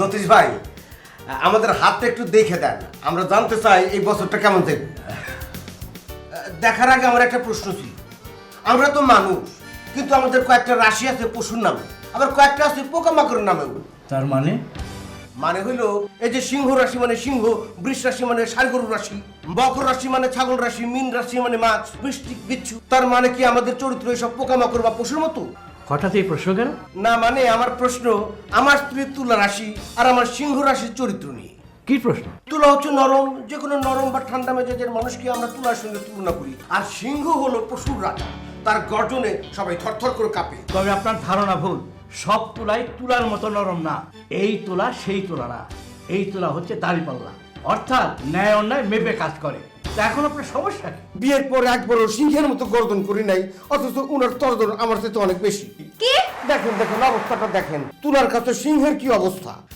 জ্যোতিষ ভাই আমাদের হাতটা একটু দেখে দেন। আমরা জানতে চাই এই বছরটা কেমন যাবে দেখার আগে আমার একটা প্রশ্ন ছিল। আমরা তো মানুষ কিন্তু আমাদের কয়েকটা রাশি আছে পশুর নামে আবার কয়েকটা আছে পোকামাকড়ের নামেও। তার মানে? মানে হইল এই যে সিংহ রাশি মানে সিংহ বৃষ রাশি মানে সারগরু রাশি মকর রাশি মানে ছাগল রাশি মিন রাশি মানে মাছ বৃষ্টি বিচ্ছু। তার মানে কি আমাদের চরিত্র এসব পোকামাকড় বা পশুর মতো? হঠাৎ এই প্রশ্ন কেন? না মানে আমার প্রশ্ন আমার স্ত্রীর তুলা রাশি আর আমার সিংহ রাশির চরিত্র নিয়ে। কি প্রশ্ন? তুলা হচ্ছে নরম যে কোনো নরম বা ঠান্ডা মেজাজের মানুষকে আমরা তুলার সঙ্গে তুলনা করি। আর সিংহ হলো পশুর রাজা তার গর্জনে সবাই থরথর করে কাঁপে। তবে আপনার ধারণা ভুল সব তুলাই তুলার মতো নরম না এই তুলা সেই তুলা না এই তুলা হচ্ছে দাড়িপাল্লা অর্থাৎ ন্যায় অন্যায় মেপে কাজ করে। তা এখন আপনার সমস্যা কি? বিয়ের পর একবারও সিংহের মতো গর্দন করি নাই অথচ উনার তর্জন আমার সাথে অনেক বেশি। কি? দেখেন দেখেন অবস্থাটা দেখেন। তুলার কাছে সিংহের কি অবস্থা?